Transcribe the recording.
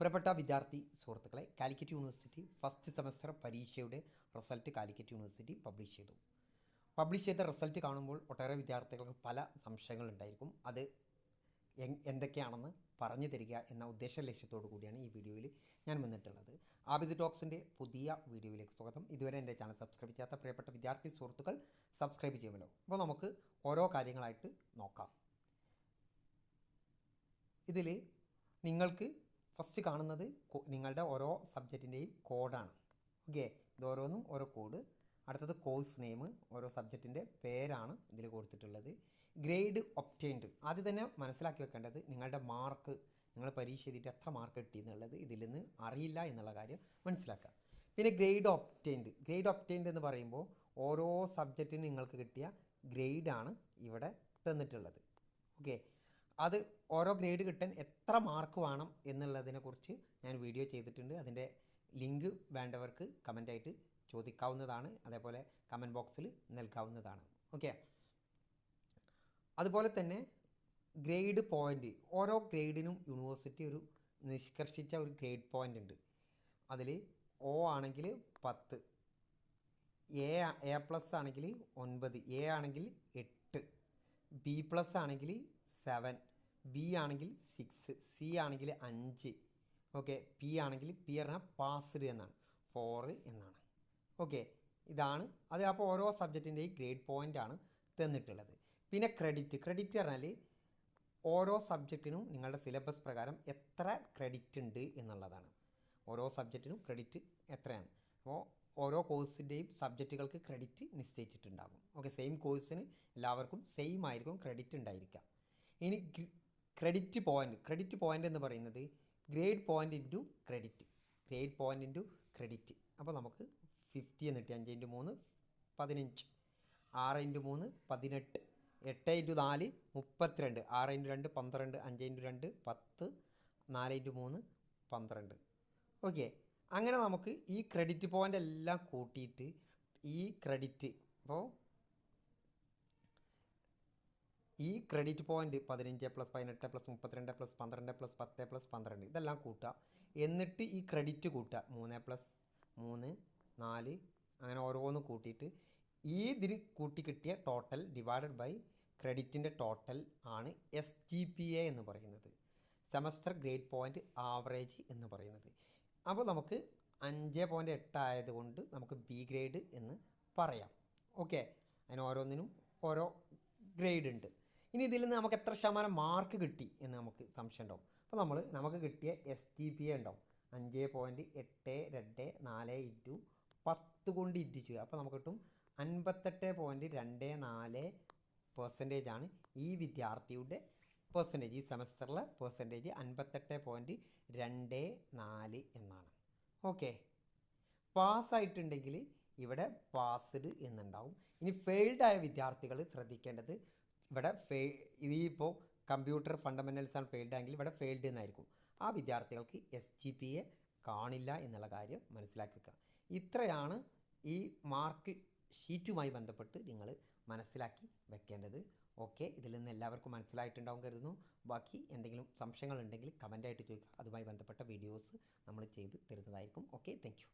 പ്രിയപ്പെട്ട വിദ്യാർത്ഥി സുഹൃത്തുക്കളെ കാലിക്കറ്റ് യൂണിവേഴ്സിറ്റി ഫസ്റ്റ് സെമസ്റ്റർ പരീക്ഷയുടെ റിസൾട്ട് കാലിക്കറ്റ് യൂണിവേഴ്സിറ്റി പബ്ലിഷ് ചെയ്തു. പബ്ലിഷ് ചെയ്ത റിസൾട്ട് കാണുമ്പോൾ ഒട്ടേറെ വിദ്യാർത്ഥികൾക്ക് പല സംശയങ്ങളുണ്ടായിരിക്കും അത് എന്തൊക്കെയാണെന്ന് പറഞ്ഞു തരിക എന്ന ഉദ്ദേശ ലക്ഷ്യത്തോടു കൂടിയാണ് ഈ വീഡിയോയിൽ ഞാൻ വന്നിട്ടുള്ളത്. ആബിദ് ടോക്സിന്റെ പുതിയ വീഡിയോയിലേക്ക് സ്വാഗതം. ഇതുവരെ എന്റെ ചാനൽ സബ്സ്ക്രൈബ് ചെയ്യാത്ത പ്രിയപ്പെട്ട വിദ്യാർത്ഥി സുഹൃത്തുക്കൾ സബ്സ്ക്രൈബ് ചെയ്യുമല്ലോ. അപ്പോൾ നമുക്ക് ഓരോ കാര്യങ്ങളായിട്ട് നോക്കാം. ഇതിൽ നിങ്ങൾക്ക് ഫസ്റ്റ് കാണുന്നത് നിങ്ങളുടെ ഓരോ സബ്ജക്റ്റിന്റെയും കോഡാണ്. ഓക്കെ? ഇത് ഓരോന്നും ഓരോ കോഡ്. അടുത്തത് കോഴ്സ് നെയിം ഓരോ സബ്ജക്റ്റിന്റെ പേരാണ് ഇതിൽ കൊടുത്തിട്ടുള്ളത്. Grade obtained. ആദ്യം തന്നെ മനസ്സിലാക്കി വെക്കേണ്ടത് നിങ്ങളുടെ മാർക്ക് നിങ്ങൾ പരീക്ഷ ചെയ്തിട്ട് എത്ര മാർക്ക് കിട്ടി എന്നുള്ളത് ഇതിൽ നിന്ന് അറിയില്ല എന്നുള്ള കാര്യം മനസ്സിലാക്കുക. പിന്നെ ഗ്രേഡ് ഒപ്റ്റൈൻഡ്. ഗ്രേഡ് ഒപ്റ്റൈൻഡ് എന്ന് പറയുമ്പോൾ ഓരോ സബ്ജക്റ്റിനും നിങ്ങൾക്ക് കിട്ടിയ ഗ്രേഡാണ് ഇവിടെ തന്നിട്ടുള്ളത്. ഓക്കെ? അത് ഓരോ ഗ്രേഡ് കിട്ടാൻ എത്ര മാർക്ക് വേണം എന്നുള്ളതിനെക്കുറിച്ച് ഞാൻ വീഡിയോ ചെയ്തിട്ടുണ്ട്. അതിന്റെ ലിങ്ക് വേണ്ടവർക്ക് കമന്റായിട്ട് ചോദിക്കാവുന്നതാണ്. അതേപോലെ കമന്റ് ബോക്സിൽ നൽകാവുന്നതാണ്. ഓക്കെ അതുപോലെ തന്നെ ഗ്രേഡ് പോയിന്റ് ഓരോ ഗ്രേഡിനും യൂണിവേഴ്സിറ്റി ഒരു നിഷ്കർഷിച്ച ഒരു ഗ്രേഡ് പോയിന്റ് ഉണ്ട്. അതിൽ ഒ ആണെങ്കിൽ പത്ത് എ എ പ്ലസ് ആണെങ്കിൽ ഒൻപത് എ ആണെങ്കിൽ എട്ട് ബി പ്ലസ് ആണെങ്കിൽ സെവൻ ബി ആണെങ്കിൽ സിക്സ് സി ആണെങ്കിൽ അഞ്ച്. ഓക്കെ പി ആണെങ്കിൽ പി പറഞ്ഞാൽ പാസ്ഡ് എന്നാണ്. ഫോറ് എന്നാണ്. ഓക്കെ ഇതാണ്. അത് അപ്പോൾ ഓരോ സബ്ജക്റ്റിന്റെയും ഗ്രേഡ് പോയിന്റ് ആണ് തന്നിട്ടുള്ളത്. പിന്നെ ക്രെഡിറ്റ് ക്രെഡിറ്റ് പറഞ്ഞാൽ ഓരോ സബ്ജക്റ്റിനും നിങ്ങളുടെ സിലബസ് പ്രകാരം എത്ര ക്രെഡിറ്റ് ഉണ്ട് എന്നുള്ളതാണ്. ഓരോ സബ്ജക്റ്റിനും ക്രെഡിറ്റ് എത്രയാണ്. അപ്പോൾ ഓരോ കോഴ്സിന്റെയും സബ്ജക്റ്റുകൾക്ക് ക്രെഡിറ്റ് നിശ്ചയിച്ചിട്ടുണ്ടാകും. ഓക്കെ സെയിം കോഴ്സിന് എല്ലാവർക്കും സെയിം ആയിരിക്കും ക്രെഡിറ്റ് ഉണ്ടായിരിക്കുക. ഇനി ക്രെഡിറ്റ് പോയിന്റ് ക്രെഡിറ്റ് പോയിന്റ് എന്ന് പറയുന്നത് grade point into credit grade point into credit അപ്പോൾ നമുക്ക് ഫിഫ്റ്റി എന്ന് കിട്ടി അഞ്ച് ഇന്റു മൂന്ന് പതിനഞ്ച് ആറ് ഇന്റു മൂന്ന് പതിനെട്ട് എട്ട് ഇന്റു നാല് മുപ്പത്തിരണ്ട് ആറ് ഇന്റു രണ്ട് പന്ത്രണ്ട് അഞ്ച് ഇന്റു രണ്ട് പത്ത് നാല് ഇന്റു മൂന്ന് പന്ത്രണ്ട്. ഓക്കെ അങ്ങനെ നമുക്ക് ഈ ക്രെഡിറ്റ് പോയിന്റ് എല്ലാം കൂട്ടിയിട്ട് ഈ ക്രെഡിറ്റ് അപ്പോൾ ഈ ക്രെഡിറ്റ് പോയിന്റ് പതിനഞ്ച് പ്ലസ് പതിനെട്ട് പ്ലസ് മുപ്പത്തിരണ്ട് പ്ലസ് പന്ത്രണ്ട് പ്ലസ് പത്ത് പ്ലസ് പന്ത്രണ്ട് ഇതെല്ലാം കൂട്ടുക. എന്നിട്ട് ഈ ക്രെഡിറ്റ് കൂട്ടുക. മൂന്ന് പ്ലസ് മൂന്ന് നാല് അങ്ങനെ ഓരോന്ന് കൂട്ടിയിട്ട് ഈ ഇതിൽ കൂട്ടി കിട്ടിയ ടോട്ടൽ ഡിവൈഡഡ് ബൈ ക്രെഡിറ്റിന്റെ ടോട്ടൽ ആണ് എസ് ജി പി എ എന്ന് പറയുന്നത്. സെമസ്റ്റർ ഗ്രേഡ് പോയിന്റ് ആവറേജ് എന്ന് പറയുന്നത്. അപ്പോൾ നമുക്ക് അഞ്ച് പോയിന്റ് എട്ട് ആയതുകൊണ്ട് നമുക്ക് ബി ഗ്രേഡ് എന്ന് പറയാം. ഓക്കെ അതിന് ഓരോന്നിനും ഓരോ ഗ്രേഡ് ഉണ്ട്. ഇനി ഇതിൽ നിന്ന് നമുക്ക് എത്ര ശതമാനം മാർക്ക് കിട്ടി എന്ന് നമുക്ക് സംശയം ഉണ്ടാവും. അപ്പോൾ നമ്മൾ നമുക്ക് കിട്ടിയ എസ് ടി പി എ ഉണ്ടാവും. അഞ്ച് പോയിന്റ് എട്ട് രണ്ട് നാല് ഇന്റു പത്ത് കൊണ്ട് ഇന്റു അപ്പോൾ നമുക്ക് കിട്ടും അൻപത്തെട്ട് പോയിന്റ് രണ്ട് നാല് പെർസെന്റേജ് ആണ് ഈ വിദ്യാർത്ഥിയുടെ പെർസെന്റേജ് ഈ സെമസ്റ്ററിലെ പെർസെന്റേജ് അൻപത്തെട്ട് പോയിന്റ് രണ്ട് നാല് എന്നാണ്. ഓക്കെ പാസ്സായിട്ടുണ്ടെങ്കിൽ ഇവിടെ പാസ്ഡ് എന്നുണ്ടാവും. ഇനി ഫെയിൽഡ് ആയ വിദ്യാർത്ഥികൾ ശ്രദ്ധിക്കേണ്ടത് ഇവിടെ ഫേ ഇതിപ്പോൾ കമ്പ്യൂട്ടർ ഫണ്ടമെന്റൽസ് ആണ് ഫെയിൽഡ് ആണെങ്കിൽ ഇവിടെ ഫെയിൽഡ് എന്നായിരിക്കും. ആ വിദ്യാർത്ഥികൾക്ക് എസ് ജി പി എ കാണില്ല എന്നുള്ള കാര്യം മനസ്സിലാക്കി വെക്കുക. ഇത്രയാണ് ഈ മാർക്ക് ഷീറ്റുമായി ബന്ധപ്പെട്ട് നിങ്ങൾ മനസ്സിലാക്കി വെക്കേണ്ടത്. ഓക്കെ ഇതിൽ നിന്ന് എല്ലാവർക്കും മനസ്സിലായിട്ടുണ്ടാവും കരുതുന്നു. ബാക്കി എന്തെങ്കിലും സംശയങ്ങളുണ്ടെങ്കിൽ കമന്റായിട്ട് ചോദിക്കുക. അതുമായി ബന്ധപ്പെട്ട വീഡിയോസ് നമ്മൾ ചെയ്ത് തരുന്നതായിരിക്കും. Okay thank